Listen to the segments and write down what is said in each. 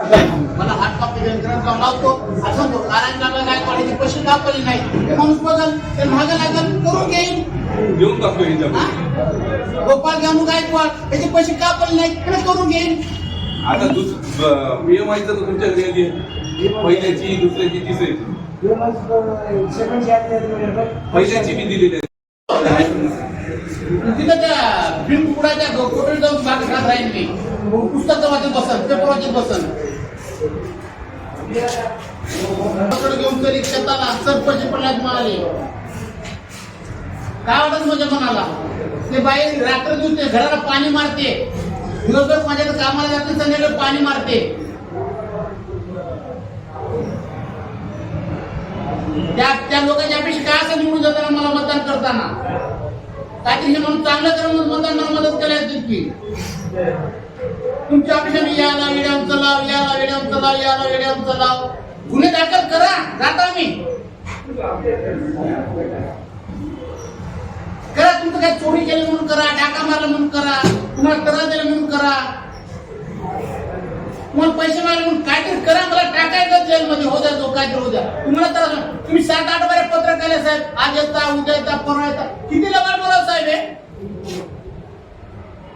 मला हात कापते यंत्राचा लावतो. असं तो नारायणगावला काय पाण्याचे पैसे कापले नाही? ते माणूस बघल ते महाग लागल करून घेईल देऊन टाकतो? ह्याच्या गोपाल गामू गायकवाड त्याचे पैसे कापले नाही? त्याने करून घेईल आता दुस पीएमआयचं तर तुमच्याकडे आली आहे. पहिल्याची दुसऱ्याची तिसऱ्याची पहिल्याची मी दिलेली आहे. तिथं त्या भीमकुडाच्या कोटडी जाऊन बाग राहील मी. पुस्तक वाचत बसन पेपर वाचत बसन घेऊन तरी शेताला सरपंच पडल्यात म्हणाले काय वाटत माझ्या मनाला? ते बाई रात्र घेऊन ते घराला पाणी मारते. दिवसभर माझ्या कामाला जाते संध्याकाळी पाणी मारते. त्या त्या लोकांच्या अपेक्षा काय असं निवडून जाताना मला मतदान करताना? काहीतरी हे म्हणून चांगलं करून मतदान मला मदत केल्या तुम्ही. तुमच्या अपेक्षा याला वेड्याम चलाव याला वेड्याम चलाव याला वेड्याम चलाव गुन्हे दाखल करा जाता मी करा तुमचं काही चोरी केलं म्हणून करा डाका मारला म्हणून करा तुम्हाला करा दिला म्हणून करा. तुम्हाला पैसे मारले म्हणून काहीतरी करा मला टाकायचं जेलमध्ये. हो द्या जो काहीतरी हो द्या. तुम्हाला तर तुम्ही सात आठ बारे पत्र केले साहेब आज येता उद्या येता परवा येता. किती लबाड बोला साहेब हे?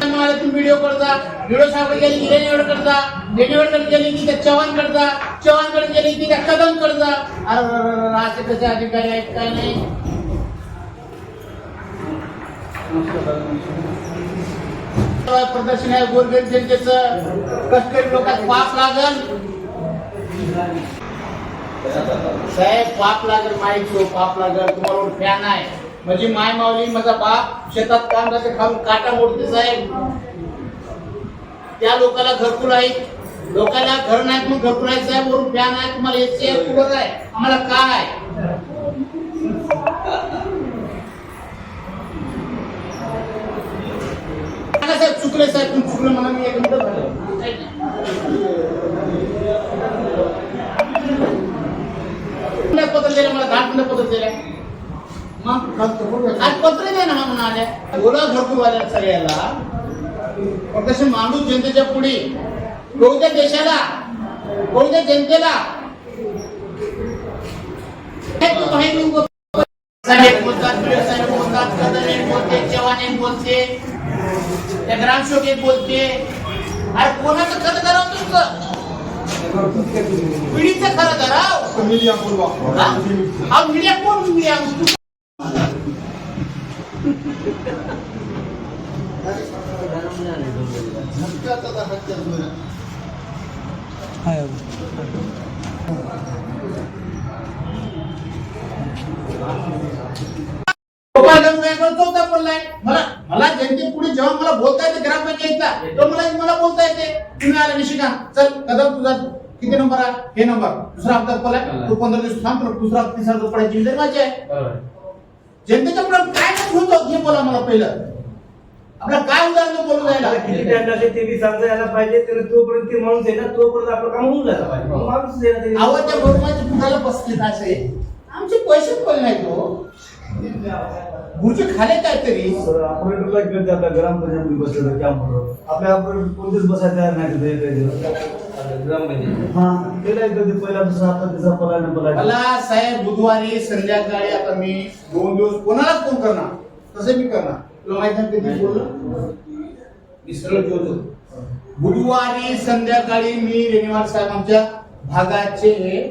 तुम्ही व्हिडिओ करता व्हिडिओ साहेब गेली की रेडिओ करता रेडिओ गेली की त्या चव्हाण करता चव्हाणकडे गेली की त्या कदम करता. अरे असे कसे अधिकारी आहेत काय नाही. प्रदर्शन आहे गोरगरीब जनतेच. कष्टकरी लोकात पाप लागल? साहेब पाप लागल माहिती हो, पाप लागल. तुम्हाला फॅन आहे माझी माय मावली माझा बाप शेतात काम करते खाऊन काटा मोडते साहेब. त्या लोकांना घरकुल आहे. लोकांना घर नाही म्हणून घरकुल आहे साहेब. वरून फॅन आहे तुम्हाला एसी आहे कूलर आहे? आम्हाला काय साहेब चुकले साहेब तुम्ही चुकलं म्हणा मी एक मिनिट झालं. काही पत्र दिलं मला दहा मिनिटं पत्र दिलं आज पत्र दे ना म्हणाले बोला घरकुलवाल्या सगळ्याला. प्रदर्शन मांडू जनतेच्या पुढे कोणत्या देशाला कोणत्या जनतेला. हे बोलते त्या ग्रामसेवक एक बोलते. अरे कोणाचं खरं करावं तुमचं? पिढीचं खरं कराव मीडिया कोण मीडिया गोपालगंज गायकवाड चौथा पडलाय मला मला जनते पुढे जेव्हा मला बोलता येते ग्रामपंचायतला तर मला मला बोलता येते तुम्ही आले निशिकांत चल कदम तुझा किती नंबर आहे हे. नंबर दुसरा हप्ता पडलाय तू पंधरा दिवस थांब तुला दुसरा तिसरा जो पडायची माझी आहे जनतेच्या पुढे काय होतो हे. बोला मला पहिलं आपलं काय उदाहरण बोलून आपल्याला किती टाइम लागेल? ते बी सांगता यायला पाहिजे. तर तोपर्यंत ते माणूस आहे ना तोपर्यंत आपलं काम होऊन जायला पाहिजे. मग माणूस आहे ना ते- बसले असे? आमचे पैसे पण नाही तो गुरुजी खाले काहीतरी. तर ऑपरेटरला घेऊन आपल्या ग्रामपंचायत आपल्या ऑपरेटर कोणतेच बसायला तयार नाही तिथे काही दिवस. हा त्याला एकदा ते पहिला दुसरा आता तिसरा आहे मला साहेब बुधवारी संध्याकाळी आता मी दोन दिवस कोणाला फोन करणार. तसं मी करणार. तुला माहिती आहे कधी बोललो मी सरळ बुधवारी संध्याकाळी मी रेणीवार साहेब आमच्या भागाचे हे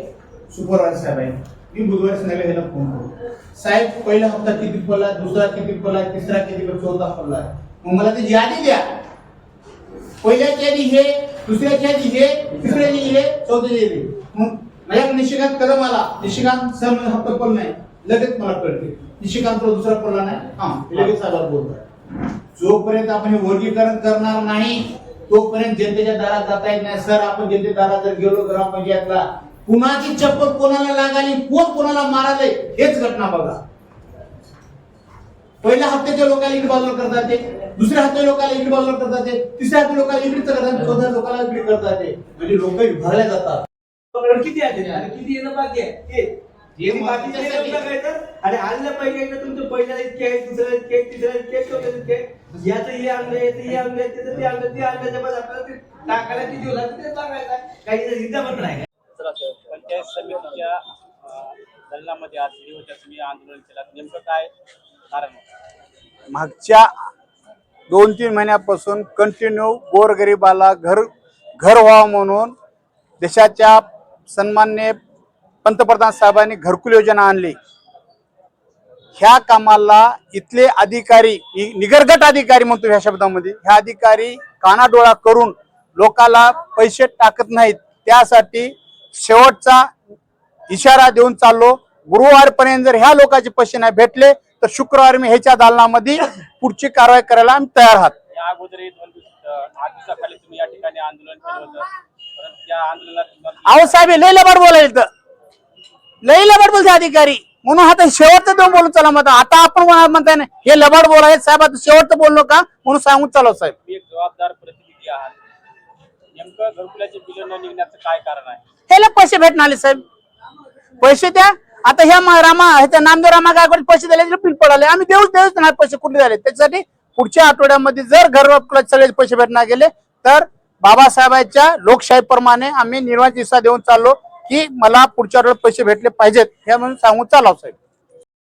सुपरवायझर साहेब आहेत. मी बुधवारी संध्याकाळी फोन करतो साहेब पहिला हप्ता किती पडला? दुसरा किती पडला? तिसरा किती पडला? चौथा पडला. मग मला ती यादी द्या. पहिल्याच्या यादी हे दुसऱ्या यादी हे तिसऱ्याची हे चौथ्याची यादी. मग माझ्याकडे निशिकांत कदम आला. निशिकांत सर हप्ता पडला नाही? लगेच मला कळते. निशिकांत तुला दुसरा पडला नाही? हा. लगेच साहेबाला बोलतोय. जोपर्यंत आपण हे वर्गीकरण करणार नाही तोपर्यंत जनतेच्या दारात जाता येत नाही. सर आपण जनतेच्या दारात जर गेलो ग्रामपंचायतला कुणाची चप्पल कोणाला लागाली कोण कोणाला माराले हेच घटना बघा. पहिल्या हप्त्याच्या लोकांना इकडे बाजूला करतात ते दुसऱ्या हप्त्या लोकांना इकडे बाजूला करतात ते तिसऱ्या हप्त्या लोकांना इकडे करतात चौथ्या लोकांना इकडे करतात ते म्हणजे लोक विभागल्या जातात. किती आहे? आणि किती येणं बाकी आहे? ते आणि आणलं पाहिजे तुमचं पहिल्या इतके आहे दुसऱ्या इतके आहे, तिसऱ्या इतके आहे, चौथ्या इतके आहे. याचं हे आणलं याचं हे आणलं त्याचं ते आणलं ते आणलं त्याच्यामध्ये आपल्याला ते टाकायला किती होणार ते टाकायचं काही पण नाही पंचायत समितीच्या दलनामध्ये आज दिली होत्या तुम्ही आंदोलन केलं नेमकं काय कारण? मागच्या दोन तीन महिन्यापासून कंटिन्यू गोरगरिबाला घर घर व्हावं म्हणून देशाच्या सन्मान्य पंतप्रधान साहेबांनी घरकुल योजना आणली. ह्या कामाला इथले अधिकारी निगरगट अधिकारी म्हणतो ह्या शब्दामध्ये ह्या अधिकारी कानाडोळा करून लोकाला पैसे टाकत नाहीत. त्यासाठी शेवटचा इशारा देऊन चाललो. गुरुवारपर्यंत जर ह्या लोकांचे पैसे नाही भेटले तर शुक्रवार मी ह्याच्या दालनामध्ये पुढची कारवाई करायला आम्ही तयार आहात. आंदोलन अहो साहेब लय लबाड बोलायला तर लय लबाड बोलते अधिकारी. म्हणून आता शेवटचं देऊन बोलून चला मग आता. आपण म्हणा- म्हणताय ना हे लबाड बोलाय साहेब आता शेवटचं बोललो का म्हणून सांगून चालव साहेब. तुम्ही एक जबाबदार प्रतिनिधी आहात. नेमकं घरकुलाचे बिल न निघण्याचं काय कारण आहे? ह्याला पैसे भेटणार आले साहेब. पैसे द्या. आता ह्या मा- रामा ह्या नामदेव रामा गायकवाड पैसे दिले बिल पडाले. आम्ही देऊच देऊच नाही पैसे कुठे झाले? त्याच्यासाठी पुढच्या आठवड्यामध्ये जर घर सगळे पैसे भेटणार गेले तर बाबासाहेबांच्या लोकशाहीप्रमाणे आम्ही निर्वाचित देऊन चाललो. की मला पुढच्या वेळेला पैसे भेटले पाहिजेत हे म्हणून सांगून चालाव साहेब.